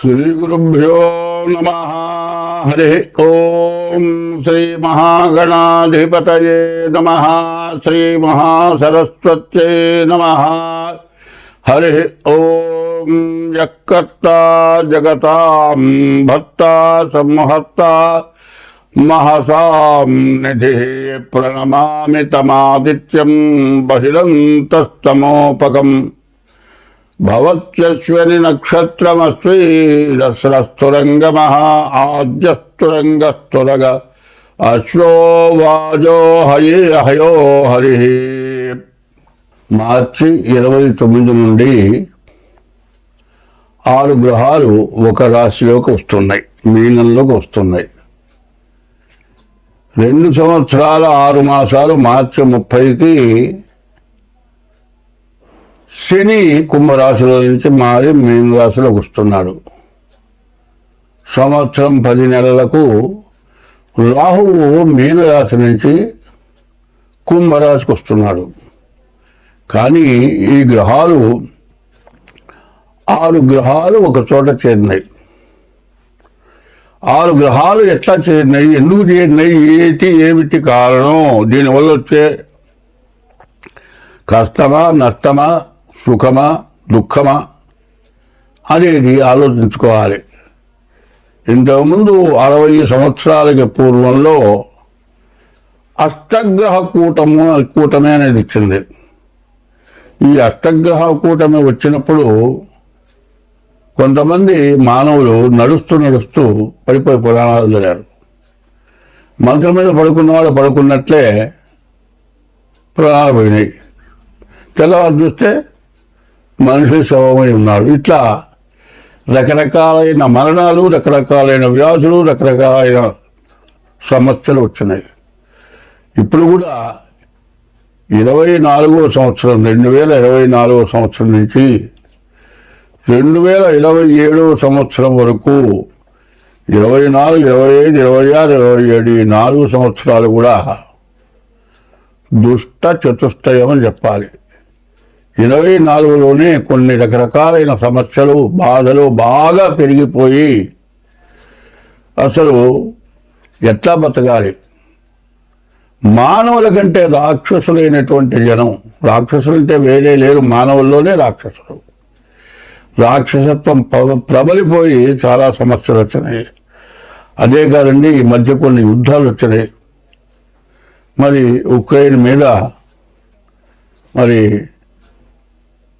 శ్రీగురుభ్యో నమ. హరి ఓం శ్రీ మహాగణాధిపతయే నమ. శ్రీ మహాసరస్వత్యై నమ. హరి ఓం యక్కర్త జగతాం భర్త సంహర్త మహసాం నిధి ప్రణమామి తమాదిత్యం బహిరంతస్తమోపకం భవత్యశ్వని నక్షత్రమస్వీరస్రస్తురంగమ ఆద్యస్తురంగస్తురగ అశ్వో వాజో హరి హయో హరి మార్చి ఇరవై తొమ్మిది నుండి ఆరు గ్రహాలు ఒక రాశిలోకి వస్తున్నాయి మీనంలోకి వస్తున్నాయి. రెండు సంవత్సరాల ఆరు మాసాలు మార్చి ముప్పైకి శని కుంభరాశిలో నుంచి మారి మీన రాశిలోకి వస్తున్నాడు. సంవత్సరం పది నెలలకు రాహువు మీనరాశి నుంచి కుంభరాశికి వస్తున్నాడు. కానీ ఈ గ్రహాలు ఆరు గ్రహాలు ఒక చోట చేరినాయి. ఆరు గ్రహాలు ఎట్లా చేరినాయి ఎందుకు చేరినాయి ఏటి ఏమిటి కారణం దీనివల్ల వచ్చే కష్టమా నష్టమా సుఖమా దుఃఖమా అనేది ఆలోచించుకోవాలి. ఇంతకుముందు అరవై సంవత్సరాలకి పూర్వంలో అష్టగ్రహ కూటము కూటమి అనేది ఇచ్చింది. ఈ అష్టగ్రహ కూటమి వచ్చినప్పుడు కొంతమంది మానవులు నడుస్తూ నడుస్తూ పడిపోయి పురాణాలు జరిగారు మంచం మీద పడుకున్న వాళ్ళు పడుకున్నట్లే ప్రాణాలు పోయినాయి. తెల్లవారు చూస్తే మనిషి శవమై ఉన్నాడు ఇట్లా రకరకాలైన మరణాలు రకరకాలైన వ్యాధులు రకరకాలైన సమస్యలు వచ్చినాయి. ఇప్పుడు కూడా ఇరవై నాలుగో సంవత్సరం రెండు వేల ఇరవై నాలుగో సంవత్సరం నుంచి రెండు వేల ఇరవై ఏడవ సంవత్సరం వరకు ఇరవై నాలుగు ఇరవై ఐదు ఇరవై ఆరు ఇరవై ఏడు ఈ నాలుగు సంవత్సరాలు కూడా దుష్ట చతుష్టయం అని చెప్పాలి. ఇరవై నాలుగులోనే కొన్ని రకరకాలైన సమస్యలు బాధలు బాగా పెరిగిపోయి అసలు ఎట్లా బతకాలి? మానవుల కంటే రాక్షసులైనటువంటి జనం రాక్షసులు అంటే వేరే లేరు మానవుల్లోనే రాక్షసులు. రాక్షసత్వం ప్రబలిపోయి చాలా సమస్యలు వచ్చినాయి. అదే కాదండి ఈ మధ్య కొన్ని యుద్ధాలు వచ్చినాయి. మరి ఉక్రెయిన్ మీద మరి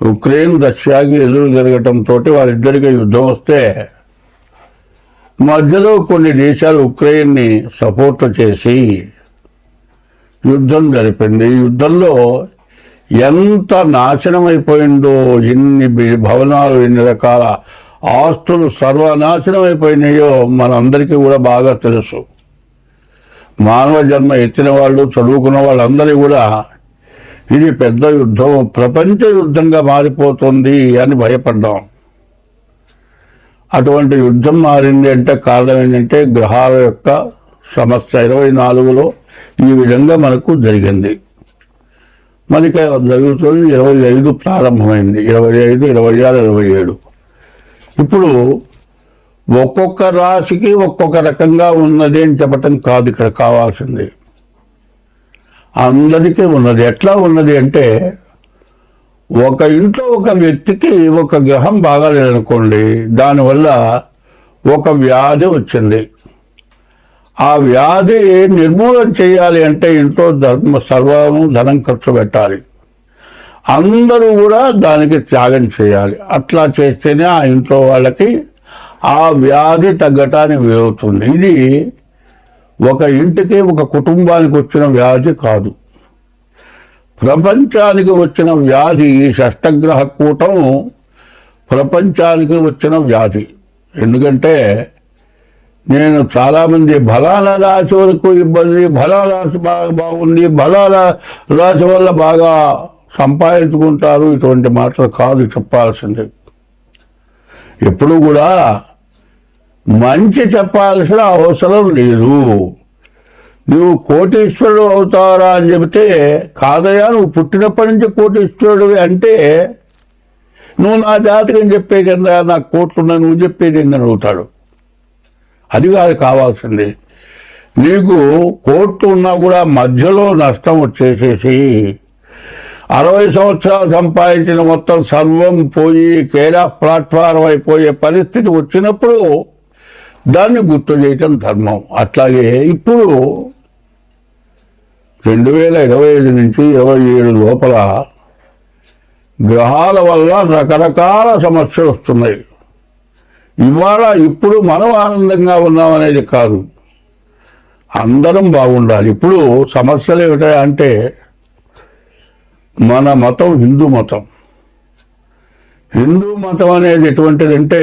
ఉక్రెయిన్ రష్యాకి ఎదురు జరగటంతో వారిద్దరికి యుద్ధం వస్తే మధ్యలో కొన్ని దేశాలు ఉక్రెయిన్ని సపోర్ట్ చేసి యుద్ధం జరిపింది. ఈ యుద్ధంలో ఎంత నాశనం అయిపోయిందో ఎన్ని భవనాలు ఎన్ని రకాల ఆస్తులు సర్వనాశనం అయిపోయినాయో మనందరికీ కూడా బాగా తెలుసు. మానవ జన్మ ఎత్తిన వాళ్ళు చదువుకున్న వాళ్ళందరూ కూడా ఇది పెద్ద యుద్ధం ప్రపంచ యుద్ధంగా మారిపోతుంది అని భయపడ్డాం. అటువంటి యుద్ధం మారింది అంటే కారణం ఏంటంటే గ్రహాల యొక్క సమస్య. ఇరవై నాలుగులో ఈ విధంగా మనకు జరిగింది. మనకి జరుగుతుంది ఇరవై ఐదు ప్రారంభమైంది. ఇరవై ఐదు ఇరవై ఆరు ఇరవై ఏడు. ఇప్పుడు ఒక్కొక్క రాశికి ఒక్కొక్క రకంగా ఉన్నది అని చెప్పటం కాదు ఇక్కడ కావాల్సింది. అందరికీ ఉన్నది. ఎట్లా ఉన్నది అంటే ఒక ఇంట్లో ఒక వ్యక్తికి ఒక గ్రహం బాగాలేదనుకోండి దానివల్ల ఒక వ్యాధి వచ్చింది. ఆ వ్యాధి నిర్మూలన చేయాలి అంటే ఇంట్లో ధర్మ సర్వము ధనం ఖర్చు పెట్టాలి. అందరూ కూడా దానికి త్యాగం చేయాలి. అట్లా చేస్తేనే ఆ ఇంట్లో వాళ్ళకి ఆ వ్యాధి తగ్గటానికి వీలవుతుంది. ఇది ఒక ఇంటికి ఒక కుటుంబానికి వచ్చిన వ్యాధి కాదు. ప్రపంచానికి వచ్చిన వ్యాధి ఈ షష్టగ్రహ కూటం ప్రపంచానికి వచ్చిన వ్యాధి. ఎందుకంటే నేను చాలామంది బలాల రాశి వరకు ఇబ్బంది బలాల రాశి బాగా బాగుంది బలాల రాశి వల్ల బాగా సంపాదించుకుంటారు. ఇటువంటి మాటలు కాదు చెప్పాల్సింది. ఎప్పుడు కూడా మంచి చెప్పాల్సిన అవసరం లేదు. నువ్వు కోటీశ్వరుడు అవుతారా అని చెబితే కాదయా నువ్వు పుట్టినప్పటి నుంచి కోటీశ్వరుడు అంటే నువ్వు నా జాతకం చెప్పేది కింద నాకు కోట్లున్నా నువ్వు చెప్పేది ఏందని అడుగుతాడు. అది కాదు కావాల్సింది. నీకు కోట్లు ఉన్నా కూడా మధ్యలో నష్టం వచ్చేసేసి అరవై సంవత్సరాలు సంపాదించిన మొత్తం సర్వం పోయి కేడా ప్లాట్ఫారం అయిపోయే పరిస్థితి వచ్చినప్పుడు దాన్ని గుర్తు చేయటం ధర్మం. అట్లాగే ఇప్పుడు రెండు వేల ఇరవై ఐదు నుంచి ఇరవై ఏడు లోపల గ్రహాల వల్ల రకరకాల సమస్యలు వస్తున్నాయి. ఇవాళ ఇప్పుడు మనం ఆనందంగా ఉన్నామనేది కాదు. అందరం బాగుండాలి. ఇప్పుడు సమస్యలు ఏమిటంటే మన మతం హిందూ మతం. హిందూ మతం అనేది ఎటువంటిదంటే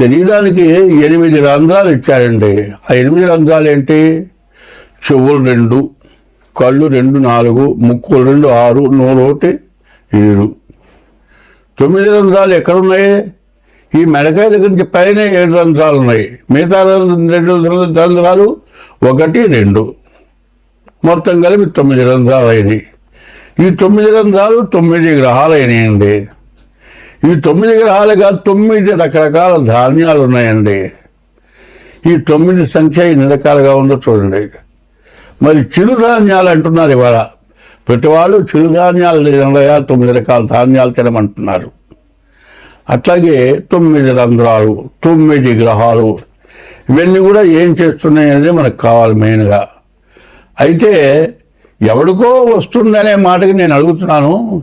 శరీరానికి ఎనిమిది రంధ్రాలు ఇచ్చారండి. ఆ ఎనిమిది రంధ్రాలు ఏంటి? చెవులు రెండు కళ్ళు రెండు నాలుగు ముక్కులు రెండు ఆరు నోరు ఒకటి ఏడు. తొమ్మిది రంధ్రాలు ఎక్కడున్నాయి? ఈ మెడకాయ దగ్గర నుంచి పైన ఏడు రంధ్రాలు ఉన్నాయి. మిగతా రెండు రంధ్రాలు ఒకటి రెండు. మొత్తం కలిపి తొమ్మిది రంధ్రాలు అయినాయి ఈ తొమ్మిది రంధ్రాలు తొమ్మిది గ్రహాలు అయినాయండి ఈ తొమ్మిది గ్రహాలుగా తొమ్మిది రకరకాల ధాన్యాలు ఉన్నాయండి ఈ తొమ్మిది సంఖ్య ఎన్ని రకాలుగా ఉందో చూడండి. మరి చిరుధాన్యాలు అంటున్నారు ఇవాళ. ప్రతి వాళ్ళు చిరుధాన్యాలు లేదా తొమ్మిది రకాల ధాన్యాలు తినమంటున్నారు. అట్లాగే తొమ్మిది రంధ్రాలు తొమ్మిది గ్రహాలు ఇవన్నీ కూడా ఏం చేస్తున్నాయి అనేది మనకు కావాలి మెయిన్గా. అయితే ఎవడికో వస్తుందనే మాటకి నేను అడుగుతున్నాను.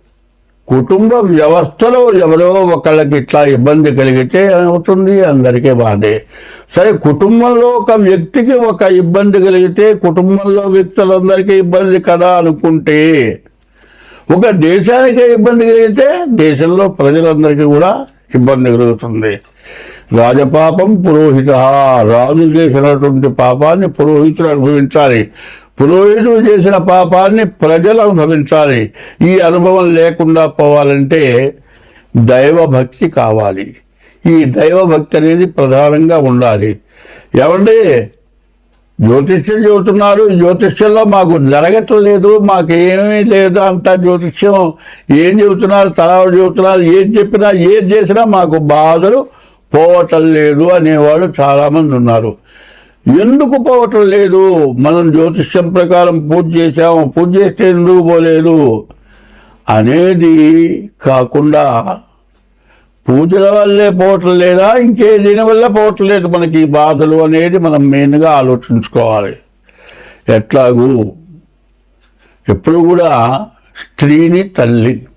కుటుంబ వ్యవస్థలో ఎవరో ఒకళ్ళకి ఇట్లా ఇబ్బంది కలిగితే ఏమవుతుంది? అందరికీ బాధే. సరే కుటుంబంలో ఒక వ్యక్తికి ఒక ఇబ్బంది కలిగితే కుటుంబంలో వ్యక్తులందరికీ ఇబ్బంది కదా అనుకుంటే ఒక దేశానికే ఇబ్బంది కలిగితే దేశంలో ప్రజలందరికీ కూడా ఇబ్బంది కలుగుతుంది. రాజపాపం పురోహిత. రాజు చేసినటువంటి పాపాన్ని పురోహితుడు అనుభవించాలి. పురోహితుడు చేసిన పాపాన్ని ప్రజలు అనుభవించాలి. ఈ అనుభవం లేకుండా పోవాలంటే దైవభక్తి కావాలి. ఈ దైవభక్తి అనేది ప్రధానంగా ఉండాలి. ఏమండి? జ్యోతిష్యం చెబుతున్నారు. జ్యోతిష్యంలో మాకు జరగట్లేదు మాకు ఏమీ లేదు అంత జ్యోతిష్యం. ఏం చెబుతున్నారు? తలా చెబుతున్నారు. ఏం చెప్పినా ఏం చేసినా మాకు బాధలు పోవటం లేదు అనేవాళ్ళు చాలామంది ఉన్నారు. ఎందుకు పోవటం లేదు? మనం జ్యోతిష్యం ప్రకారం పూజ చేసాము పూజ చేస్తే ఎందుకు పోలేదు? అనేది కాకుండా పూజల వల్లే పోవటం లేదా? ఇంకే దీని వల్ల పోవటం లేదు మనకి. ఈ బాధలు అనేది మనం మెయిన్గా ఆలోచించుకోవాలి. ఎట్లాగూ ఎప్పుడు కూడా స్త్రీని తల్లి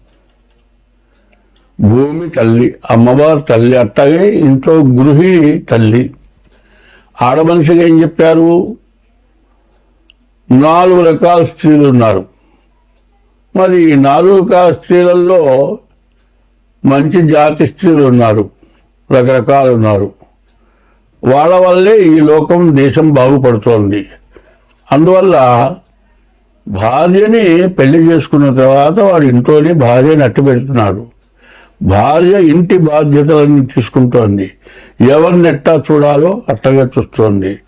భూమి తల్లి అమ్మవారు తల్లి అట్లాగే ఇంట్లో గృహిణి తల్లి ఆడమనిషిగా ఏం చెప్పారు? నాలుగు రకాల స్త్రీలు ఉన్నారు. మరి ఈ నాలుగు రకాల స్త్రీలలో మంచి జాతి స్త్రీలు ఉన్నారు. రకరకాలు ఉన్నారు. వాళ్ళ వల్లే ఈ లోకం దేశం బాగుపడుతోంది. అందువల్ల భార్యని పెళ్ళి చేసుకున్న తర్వాత వాడు ఇంట్లోనే భార్యని అట్టు పెడుతున్నాడు భార్య ఇంటి బాధ్యతలను తీసుకుంటోంది. ఎవరిని ఎట్టా చూడాలో అట్టగా చూస్తోంది.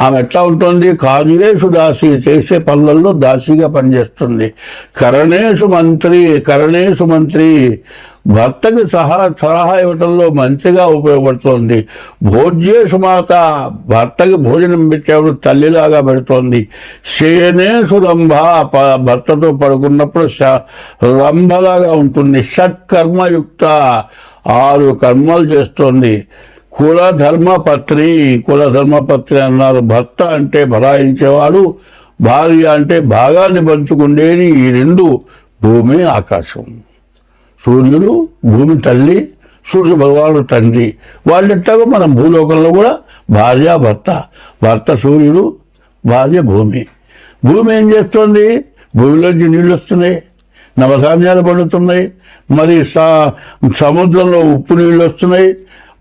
ఆమె ఎట్లా ఉంటుంది? కార్యేషు దాసి చేసే పనులలో దాసిగా పనిచేస్తుంది. కరణేషు మంత్రి కరణేషు మంత్రి భర్తకి సహా సలహా ఇవ్వటంలో మంచిగా ఉపయోగపడుతోంది. భోజ్యేషు మాత భర్తకి భోజనం పెట్టేప్పుడు తల్లిలాగా పెడుతోంది. శయనేషు రంభ భర్తతో పడుకున్నప్పుడు రంభలాగా ఉంటుంది. షట్కర్మయుక్త ఆరు కర్మలు చేస్తోంది. కుల ధర్మపత్రి కుల ధర్మపత్రి అన్నారు. భర్త అంటే భరాయించేవాడు భార్య అంటే భాగాన్ని పంచుకుండేది ఈ రెండు భూమి ఆకాశం. సూర్యుడు భూమి తల్లి సూర్య భగవానుడు తండ్రి. వాళ్ళెట్టాగో మనం భూలోకంలో కూడా భార్య భర్త. భర్త సూర్యుడు భార్య భూమి. భూమి ఏం చేస్తుంది? భూమిలోంచి నీళ్ళు వస్తున్నాయి నవధాన్యాలు పండుతున్నాయి మరి సముద్రంలో ఉప్పు నీళ్ళు వస్తున్నాయి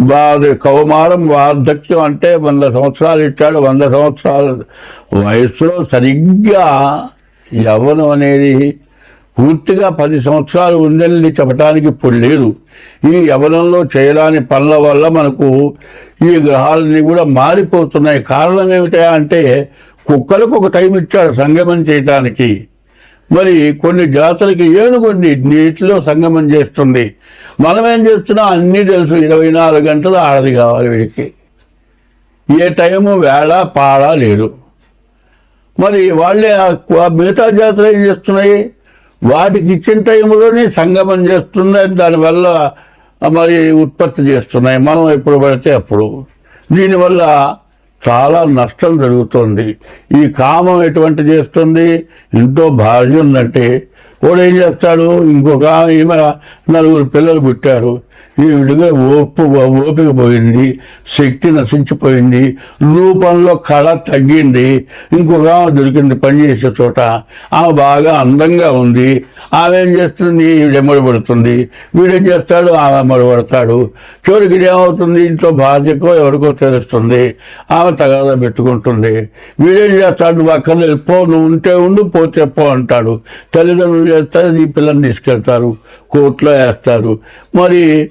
వారి కౌమారం వార్ధక్యం అంటే వంద సంవత్సరాలు ఇచ్చాడు వంద సంవత్సరాలు. వయస్సులో సరిగ్గా యవ్వనం అనేది పూర్తిగా పది సంవత్సరాలు ఉందని చెప్పడానికి ఇప్పుడు లేదు. ఈ యవనంలో చేయడానికి పనుల వల్ల మనకు ఈ గ్రహాలన్నీ కూడా మారిపోతున్నాయి. కారణం ఏమిటా అంటే కుక్కలకు ఒక టైం ఇచ్చాడు సంగమం చేయటానికి. మరి కొన్ని జాతులకి ఏనుగుంది నీటిలో సంగమం చేస్తుంది. మనం ఏం చేస్తున్నాం అన్నీ తెలుసు. ఇరవై నాలుగు గంటలు ఆడది కావాలి వీడికి. ఏ టైము వేళ పాడ లేదు. మరి వాళ్ళే మిగతా జాతులు ఏం చేస్తున్నాయి? వాటికి ఇచ్చిన టైంలోనే సంగమం చేస్తున్నాయి దానివల్ల మరి ఉత్పత్తి చేస్తున్నాయి. మనం ఎప్పుడు పడితే అప్పుడు. దీనివల్ల చాలా నష్టం జరుగుతుంది. ఈ కామం ఎటువంటి చేస్తుంది? ఇంట్లో భార్య ఉందంటే వాడు ఏం చేస్తాడు? ఇంకొక ఈమె నలుగురు పిల్లలు పుట్టారు. ఈ విడిగా ఓపు ఓపిక పోయింది శక్తి నశించిపోయింది రూపంలో కళ తగ్గింది ఇంకొక ఆమె దొరికింది పనిచేసే చోట. ఆమె బాగా అందంగా ఉంది. ఆమె ఏం చేస్తుంది వీడెమ్మడి వీడేం చేస్తాడు? ఆమె మడబడతాడు చివరికి ఏమవుతుంది? ఇంట్లో భార్యకో ఎవరికో తెలుస్తుంది. ఆమె తగాదా పెట్టుకుంటుంది. వీడేం చేస్తాడు? నువ్వు అక్కడ పో నువ్వు ఉంటే ఉండు పోతే పో అంటాడు. తల్లిదండ్రులు చేస్తారు ఈ పిల్లల్ని తీసుకెళ్తారు. కోర్టులో వేస్తారు. మరి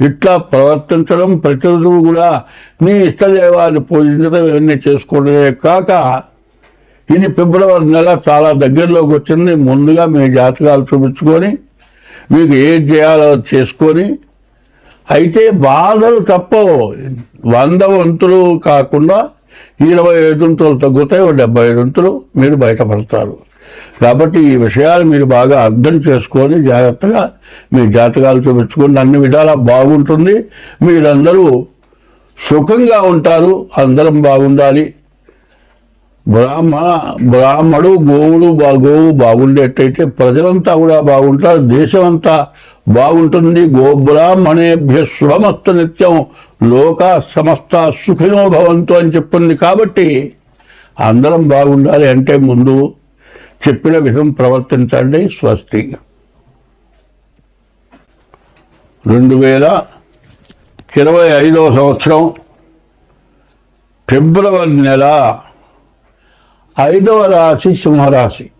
ఇట్లా ప్రవర్తించడం ప్రతిరోజు కూడా నీ ఇష్టదేవాన్ని పూజించడం ఇవన్నీ చేసుకోవడమే కాక ఇది ఫిబ్రవరి నెల చాలా దగ్గరలోకి వచ్చింది. ముందుగా మీ జాతకాలు చూపించుకొని మీకు ఏం చేయాలో చేసుకొని అయితే బాధలు తప్పవు. వంద వంతులు కాకుండా ఇరవై ఐదు వంతులు తగ్గుతాయి ఓ డెబ్బై ఐదు వంతులు మీరు బయటపడతారు. కాబట్టి ఈ విషయాలు మీరు బాగా అర్థం చేసుకొని జాగ్రత్తగా మీ జాతకాలు చూపించుకొని అన్ని విధాలా బాగుంటుంది. మీరందరూ సుఖంగా ఉంటారు. అందరం బాగుండాలి. బ్రాహ్మ బ్రాహ్మడు గోవుడు బా- గోవు బాగుండేటైతే ప్రజలంతా కూడా బాగుంటారు. దేశం అంతా బాగుంటుంది. గోబ్రాహ్మణేభ్య శుభమస్తు నిత్యం లోక సమస్త సుఖినో భవంతు అని చెప్పింది కాబట్టి అందరం బాగుండాలి అంటే ముందు చెప్పిన విధం ప్రవర్తించండి స్వస్తి. రెండు వేల ఇరవై ఐదవ సంవత్సరం ఫిబ్రవరి నెల ఐదవ రాశి సింహరాశి.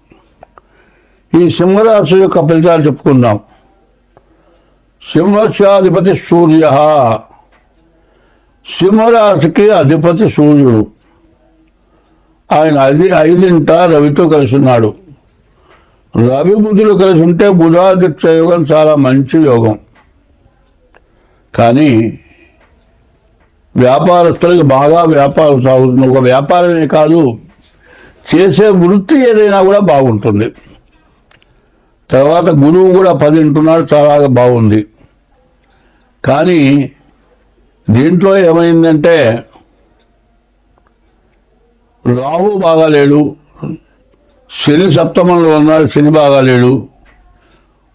ఈ సింహరాశి యొక్క ఫలితాలు చెప్పుకుందాం. సింహస్యాధిపతి సూర్య. సింహరాశికి అధిపతి సూర్యుడు. ఆయన అది ఐదింట రవితో కలిసి ఉన్నాడు రవి బుధులు కలిసి ఉంటే బుధాదిత్య యోగం చాలా మంచి యోగం. కానీ వ్యాపారస్తులకు బాగా వ్యాపారం సాగుతుంది. ఒక వ్యాపారమే కాదు చేసే వృత్తి ఏదైనా కూడా బాగుంటుంది. తర్వాత గురువు కూడా పది ఉంటున్నాడు చాలా బాగుంది. కానీ దీంట్లో ఏమైందంటే రాహు బాగాలేడు శని సప్తమంలో ఉన్నాడు శని బాగాలేడు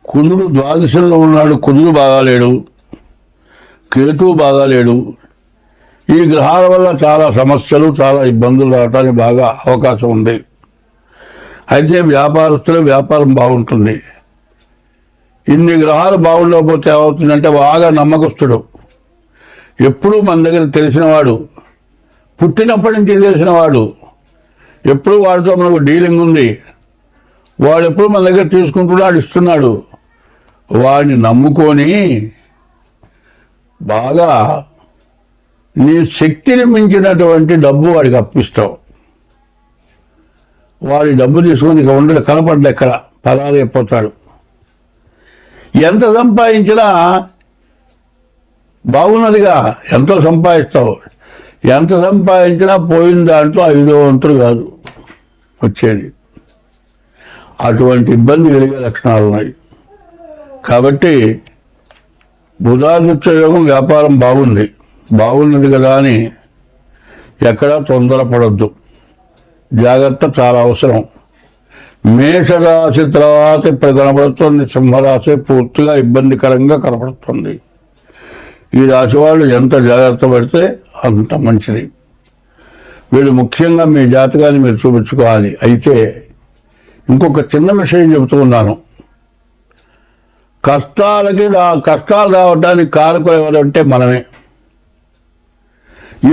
కుజుడు ద్వాదశంలో ఉన్నాడు కుజుడు బాగాలేడు కేతు బాగాలేడు. ఈ గ్రహాల వల్ల చాలా సమస్యలు చాలా ఇబ్బందులు రావడానికి బాగా అవకాశం ఉంది. అయితే వ్యాపారస్తుల వ్యాపారం బాగుంటుంది. ఇన్ని గ్రహాలు బాగుండకపోతే ఏమవుతుందంటే బాగా నమ్మకస్తుడు. ఎప్పుడూ మన దగ్గర తెలిసినవాడు పుట్టినప్పటి నుంచి తెలిసినవాడు ఎప్పుడు వాడితో మనకు డీలింగ్ ఉంది? వాడు ఎప్పుడు మన దగ్గర తీసుకుంటున్నాడు ఇస్తున్నాడు. వాడిని నమ్ముకొని బాగా నీ శక్తిని మించినటువంటి డబ్బు వాడికి అప్పిస్తావు. వాడి డబ్బు తీసుకొని ఇక ఉండడు కనపడ్డ ఎక్కడ? పలాలు అయిపోతాడు. ఎంత సంపాదించినా బాగున్నదిగా ఎంతో సంపాదిస్తావు. ఎంత సంపాదించినా పోయిన దాంట్లో ఐదో వంతులు కాదు వచ్చేది. అటువంటి ఇబ్బంది కలిగే లక్షణాలు ఉన్నాయి. కాబట్టి బుధాదిత్య యోగం వ్యాపారం బాగుంది. బాగున్నది కదా అని ఎక్కడా తొందరపడద్దు. జాగ్రత్త చాలా అవసరం. మేషరాశి తర్వాత ఇప్పుడు కనబడుతుంది సింహరాశి పూర్తిగా ఇబ్బందికరంగా కనబడుతుంది. ఈ రాశి వాళ్ళు ఎంత జాగ్రత్త పడితే అంత మంచిది. వీళ్ళు ముఖ్యంగా మీ జాతకాన్ని మీరు చూపించుకోవాలి. అయితే ఇంకొక చిన్న విషయం చెబుతూ ఉన్నాను. కష్టాలకి రా కష్టాలు రావడానికి కారకులు ఎవరంటే మనమే.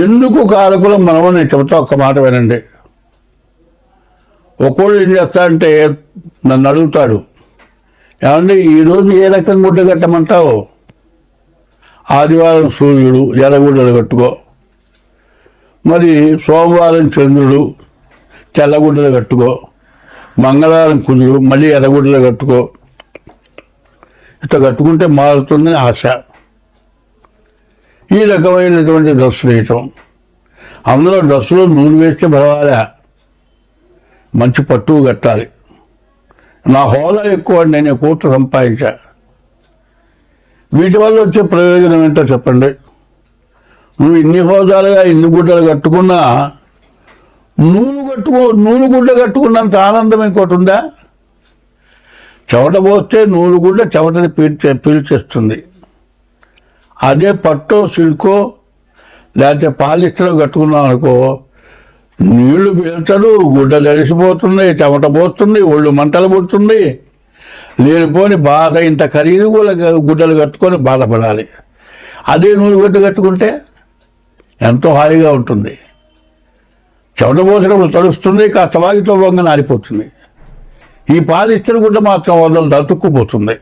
ఎందుకు కారకులు మనమో నేను చెబుతా ఒక్క మాట వినండి. ఒక్కోళ్ళు ఏం చేస్తాడంటే నన్ను అడుగుతాడు. ఏమంటే ఈరోజు ఏ రకం గుడ్డ కట్టమంటావు? ఆదివారం సూర్యుడు ఎర్రగుడ్డలు కట్టుకో. మరి సోమవారం చంద్రుడు తెల్లగుడ్డలు కట్టుకో. మంగళవారం కుజుడు మళ్ళీ ఎర్రగుడ్డలు కట్టుకో. ఇట్లా కట్టుకుంటే మారుతుందని ఆశ. ఈ రకమైనటువంటి డ్రెస్సులు వేయటం. అందులో డ్రెస్సులో నూనె వేస్తే పర్వాలే. మంచి పట్టు కట్టాలి. నా హోదా ఎక్కువ నేను కోట్లు సంపాదించా. వీటి వల్ల వచ్చే ప్రయోజనం ఏంటో చెప్పండి. నువ్వు ఇన్ని హోదాలుగా ఇన్ని గుడ్డలు కట్టుకున్నా నూలు కట్టుకో నూలు గుడ్డ కట్టుకున్నంత ఆనందం ఇంకోటి ఉందా? చెమట పోస్తే నూలు గుడ్డ చెమటని పీల్చే పీల్చేస్తుంది. అదే పట్టో సిల్కో లేకపోతే పాలిస్టర్ కట్టుకున్నాం అనుకో నీళ్ళు పీల్చదు గుడ్డ తడిసిపోతుంది చెమట పోతుంది ఒళ్ళు మంటలు పుడుతుంది లేనిపోని బాధ ఇంత ఖరీదు కూడా గుడ్డలు కట్టుకొని బాధపడాలి. అదే నూనె గుడ్డ కట్టుకుంటే ఎంతో హాయిగా ఉంటుంది. చెమట తడుస్తుంది కాస్త వాగితో వంగ నారిపోతుంది. ఈ పాలిస్టర్ గుడ్డ మాత్రం వదలు అతుక్కుపోతుంది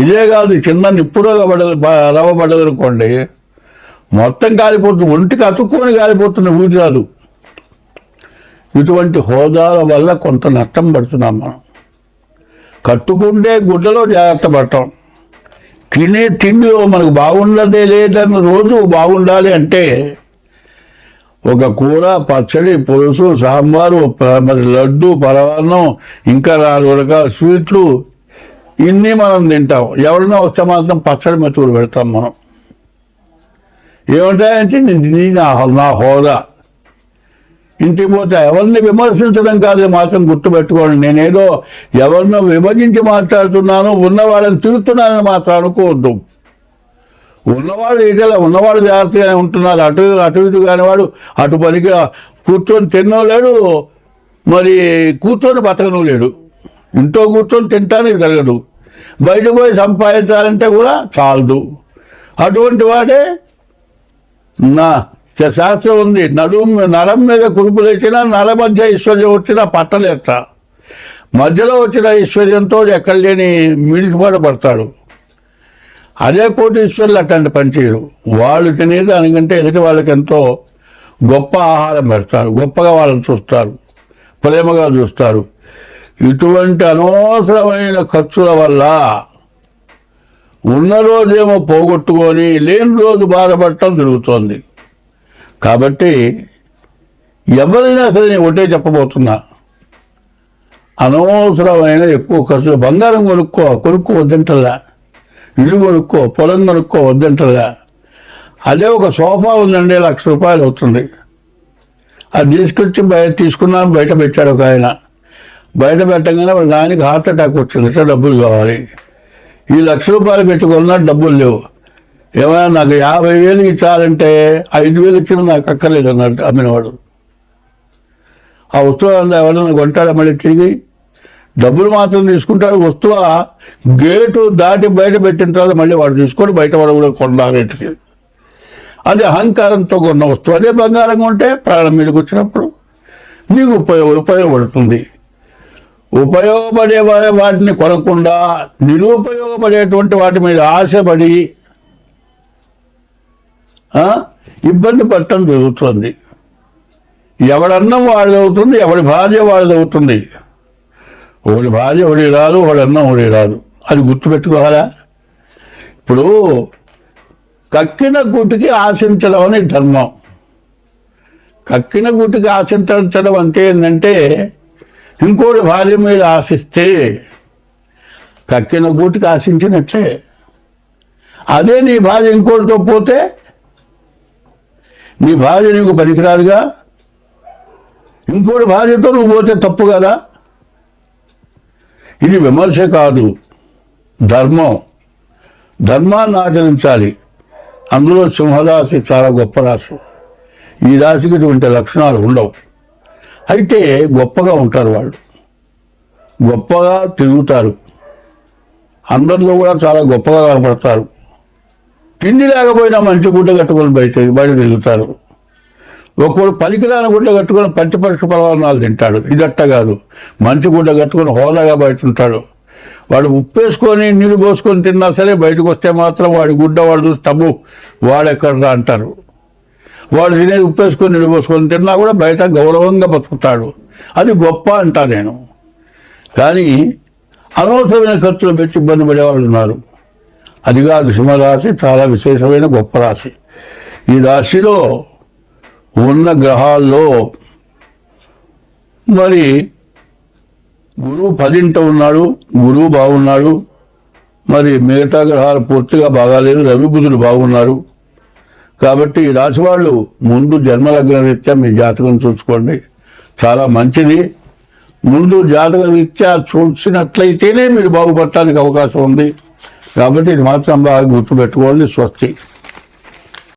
ఇదే కాదు చిన్న నిప్పుడుగా పడదు రవ్వ పడదనుకోండి మొత్తం కాలిపోతుంది ఒంటికి అతుక్కొని కాలిపోతుంది ఊరి రాదు ఇటువంటి హోదాల వల్ల కొంత నష్టం పడుతున్నాం మనం. కట్టుకుంటే గుడ్డలో జాగ్రత్త పడటం తినే తిండిలో మనకు బాగుండదే లేదని రోజు బాగుండాలి అంటే ఒక కూర పచ్చడి పులుసు సాంబారు మరి లడ్డు పరవాన్నం ఇంకా నాలుగు రకాల స్వీట్లు ఇన్ని మనం తింటాం. ఎవరైనా వస్తే మాత్రం పచ్చడి మెతుకులు పెడతాం మనం. ఏమంటాయంటే నీ నా నా హోదా. ఇంటికి పోతే ఎవరిని విమర్శించడం కాదు మాత్రం గుర్తుపెట్టుకోండి. నేనేదో ఎవరినో విభజించి మాట్లాడుతున్నాను ఉన్నవాళ్ళని తిరుగుతున్నానని మాత్రం అనుకోవద్దు. ఉన్నవాడు ఏదైనా ఉన్నవాడు జాగ్రత్తగానే ఉంటున్నారు అటు అటు ఇటు కాని వాడు అటు పనికి కూర్చొని తిన్నో లేడు మరి కూర్చొని బతకను లేడు. ఇంట్లో కూర్చొని తింటానికి జరగదు. బయట పోయి సంపాదించాలంటే కూడా చాలదు. అటువంటి వాడే నా శాస్త్రం ఉంది. నడుము నరం మీద కురుపులు వచ్చినా నర మధ్య ఐశ్వర్యం వచ్చినా పట్టలేట. మధ్యలో వచ్చిన ఐశ్వర్యంతో ఎక్కడ లేని మిడిసిపాటు పడతాడు. అదే కోటీశ్వరులు అట్లాంటి పనిచేయరు. వాళ్ళు తినే దానికంటే ఎదుటి వాళ్ళకి ఎంతో గొప్ప ఆహారం పెడతారు. గొప్పగా వాళ్ళని చూస్తారు. ప్రేమగా చూస్తారు. ఇటువంటి అనవసరమైన ఖర్చుల వల్ల ఉన్న రోజేమో పోగొట్టుకొని లేని రోజు బాధపడటం జరుగుతోంది. కాబట్టి ఎవరైనా సరే నేను ఒకటే చెప్పబోతున్నా. అనవసరమైన ఎక్కువ ఖర్చు బంగారం కొనుక్కో కొనుక్కో వద్దంటలా ఇల్లు కొనుక్కో పొలం కొనుక్కో వద్దంటలా అదే ఒక సోఫా ఉందండి లక్ష రూపాయలు అవుతుంది. అది తీసుకొచ్చి బయట తీసుకున్నాను బయట పెట్టాడు ఒక ఆయన. బయట పెట్టగానే వాడు దానికి హార్ట్ అటాక్ వచ్చింది డబ్బులు కావాలి. ఈ లక్ష రూపాయలు పెట్టుకున్నా డబ్బులు లేవు. ఏమైనా నాకు యాభై వేలు ఇచ్చాలంటే ఐదు వేలు ఇచ్చిన నాకు అక్కర్లేదు అన్నట్టు అమ్మినవాడు. ఆ వస్తువు అంతా ఎవరైనా కొంటాడా మళ్ళీ తిరిగి? డబ్బులు మాత్రం తీసుకుంటాడు వస్తువు గేటు దాటి బయట పెట్టిన తర్వాత మళ్ళీ వాడు తీసుకొని బయట వాడు కూడా కొన్నా రేటుకి అది అహంకారంతో కొన్న వస్తువు. అదే బంగారంగా ఉంటే ప్రాణం మీదకి వచ్చినప్పుడు నీకు ఉపయోగ ఉపయోగపడుతుంది. ఉపయోగపడే వాటిని కొనకుండా నిరుపయోగపడేటువంటి వాటి మీద ఆశపడి ఇబ్బంది పడటం జరుగుతుంది. ఎవడన్నం వాడిది అవుతుంది ఎవడి భార్య వాడిది అవుతుంది. ఒకడి భార్య ఒకటి రాదు ఒకడి అన్నం ఒకటి రాదు. అది గుర్తుపెట్టుకోవాలా? ఇప్పుడు కక్కిన గుటికి ఆశించడం అని ధర్మం. కక్కిన గుటికి ఆశించడం అంటే ఏంటంటే ఇంకోటి భార్య మీద ఆశిస్తే కక్కిన గూటికి ఆశించినట్లే. అదే నీ భార్య ఇంకోటితో పోతే నీ భార్య నీకు పనికిరాదుగా? ఇంకోటి భార్యతో నువ్వు పోతే తప్పు కదా? ఇది విమర్శ కాదు ధర్మం. ధర్మాన్ని ఆచరించాలి. అందులో సింహరాశి చాలా గొప్ప రాశి. ఈ రాశికి ఇటువంటి లక్షణాలు ఉండవు. అయితే గొప్పగా ఉంటారు వాళ్ళు. గొప్పగా తిరుగుతారు. అందరిలో కూడా చాలా గొప్పగా కనపడతారు. తిండి లేకపోయినా మంచి గుడ్డ కట్టుకొని బయట బయట తిరుగుతారు. ఒక్కొక్కడు పలికిరాని గుడ్డ కట్టుకొని పంచి పరీక్ష తింటాడు. ఇదట్ట కాదు. మంచి గుడ్డ కట్టుకొని హోదాగా బయట ఉంటాడు. వాడు ఉప్పేసుకొని నీళ్ళు పోసుకొని తిన్నా సరే బయటకు వస్తే మాత్రం వాడి గుడ్డ వాడు చూసి తమ్ము వాడెక్కడరా అంటారు. వాడు తినేది ఉప్పేసుకొని నీళ్ళు పోసుకొని తిన్నా కూడా బయట గౌరవంగా బతుకుతాడు. అది గొప్ప అంటా నేను. కానీ అనవసరమైన ఖర్చులు పెట్టి ఇబ్బంది పడేవాళ్ళు ఉన్నారు. అదిగా సింహరాశి చాలా విశేషమైన గొప్ప రాశి. ఈ రాశిలో ఉన్న గ్రహాల్లో మరి గురువు పదింట ఉన్నాడు గురువు బాగున్నాడు మరి మిగతా గ్రహాలు పూర్తిగా బాగాలేదు రవి బుధులు బాగున్నారు కాబట్టి ఈ రాశి వాళ్ళు ముందు జన్మలగ్న రీత్యా మీ జాతకం చూసుకోండి. చాలా మంచిది. ముందు జాతక రీత్యా చూసినట్లయితేనే మీరు బాగుపడటానికి అవకాశం ఉంది. కాబట్టి ఇది మాత్రం బాగా గుర్తుపెట్టుకోండి స్వస్తి.